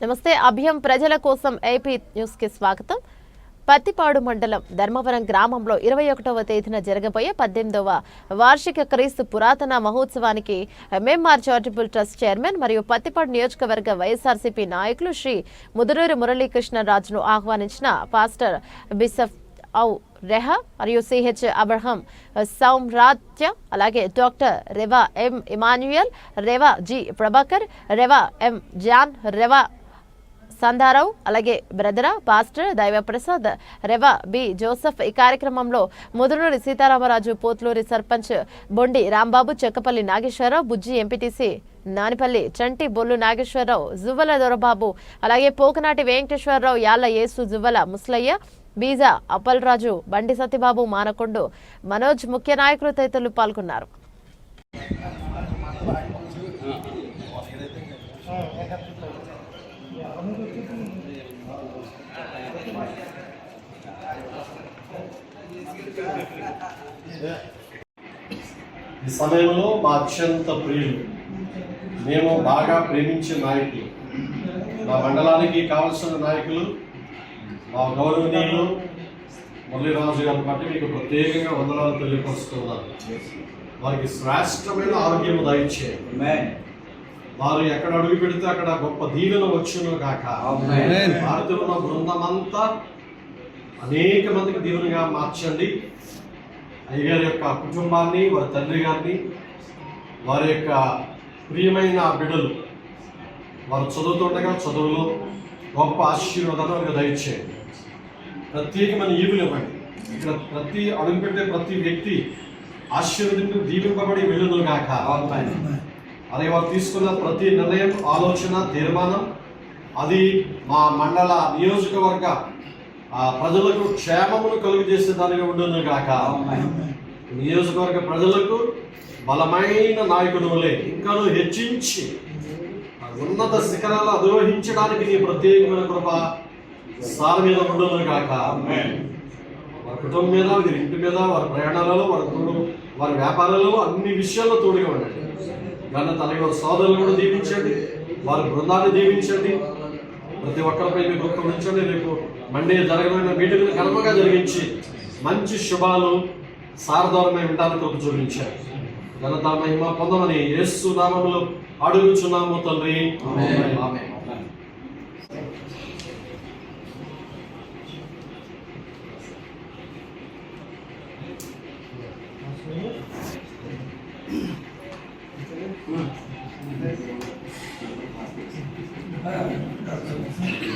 నమస్తే అభ్యం ప్రజల కోసం ఏపీ న్యూస్కి స్వాగతం. పత్తిపాడు మండలం ధర్మవరం గ్రామంలో ఇరవై ఒకటవ తేదీన జరగబోయే పద్దెనిమిదవ వార్షిక క్రీస్తు పురాతన మహోత్సవానికి ఎంఎంఆర్ చారిటబుల్ ట్రస్ట్ చైర్మన్ మరియు పత్తిపాడు నియోజకవర్గ వైఎస్ఆర్సీపీ నాయకులు శ్రీ ముదునూరు మురళీకృష్ణరాజును ఆహ్వానించిన పాస్టర్ బిసఫ్ ఔ రెహ మరియు సిహెచ్ అబ్రహం సౌమ్రాత్య అలాగే doctor Rev M Emmanuel Rev G Prabhakar Rev M John Rev Sandharao అలాగే బ్రదరా pastor Daivaprasad Rev B. Joseph ఈ కార్యక్రమంలో ముదునూరి సీతారామరాజు పోత్లూరి సర్పంచ్ బొండి రాంబాబు చెక్కపల్లి నాగేశ్వరరావు బుజ్జి ఎంపీటీసీ నానిపల్లి చంటి బొల్లు నాగేశ్వరరావు జువ్వల దొరబాబు అలాగే పోకనాటి వెంకటేశ్వరరావు యాళ్ళ యేసు జువ్వల ముసలయ్య బీజా అప్పలరాజు బండి సత్యబాబు మానకొండు మనోజ్ ముఖ్య నాయకులు తదితరులు పాల్గొన్నారు. ఈ సమయంలో మా అత్యంత ప్రియులు. మేము బాగా ప్రేమించే నాయకులు. మా మండలానికి కావలసిన నాయకులు మా గౌరవనీయులు మురళీరాజు గారిని బట్టి మీకు ప్రత్యేకంగా వందనాలు తెలియపరుస్తున్నాను. వారికి శ్రేష్టమైన ఆరోగ్యము దయచే వారు ఎక్కడ అడుగు పెడితే అక్కడ గొప్ప దీవెన వచ్చును గాక. వారితో ఉన్న బృందమంతా అనేక మందికి దీవెనగా మార్చండి. అయ్యగారి యొక్క కుటుంబాన్ని వారి తండ్రి గారిని వారి యొక్క ప్రియమైన బిడ్డలు వారు చదువుతుండగా చదువులో గొప్ప ఆశీర్వాదాలు వారికి దయచేయండి. ప్రత్యేకమైన ఈవులు ఇవ్వండి. ఇక్కడ ప్రతి అడుగుపెట్టే ప్రతి వ్యక్తి ఆశీర్వదింపు దీవింపబడి వెళ్ళును గాక. అలాగే వారు తీసుకున్న ప్రతి నిర్ణయం ఆలోచన తీర్మానం అది మా మండల నియోజకవర్గ ప్రజలకు క్షేమమును కలుగు చేసే దానిగా ఉండును గాక. నియోజకవర్గ ప్రజలకు బలమైన నాయకుడులే ఇంకాను హెచ్చించి ఉన్నత శిఖరాలు అధిరోహించడానికి నీ ప్రత్యేకమైన కృప సార్ మీద ఉండును గాక. వారి కుటుంబం మీద వారి ఇంటి మీద వారి ప్రయాణాలలో వారి తోడు వారి వ్యాపారాలలో అన్ని విషయాల్లో తోడుగా ఉండండి. అలాగే వారి సోదరులు కూడా దీవించండి వారి బృందాన్ని దీవించండి. ప్రతి ఒక్కరిపై మీ గొప్ప ఉంచండి. రేపు మండే జరగనున్న మీటింగ్లు ఘనముగా జరిగించి మంచి శుభాలు సారదూరమై ఉండడానికి ఒక చూపించారు. ఘనత మహిమ పొందమని యేసు నామములో అడుగుచున్నాము తండ్రి. Thank you.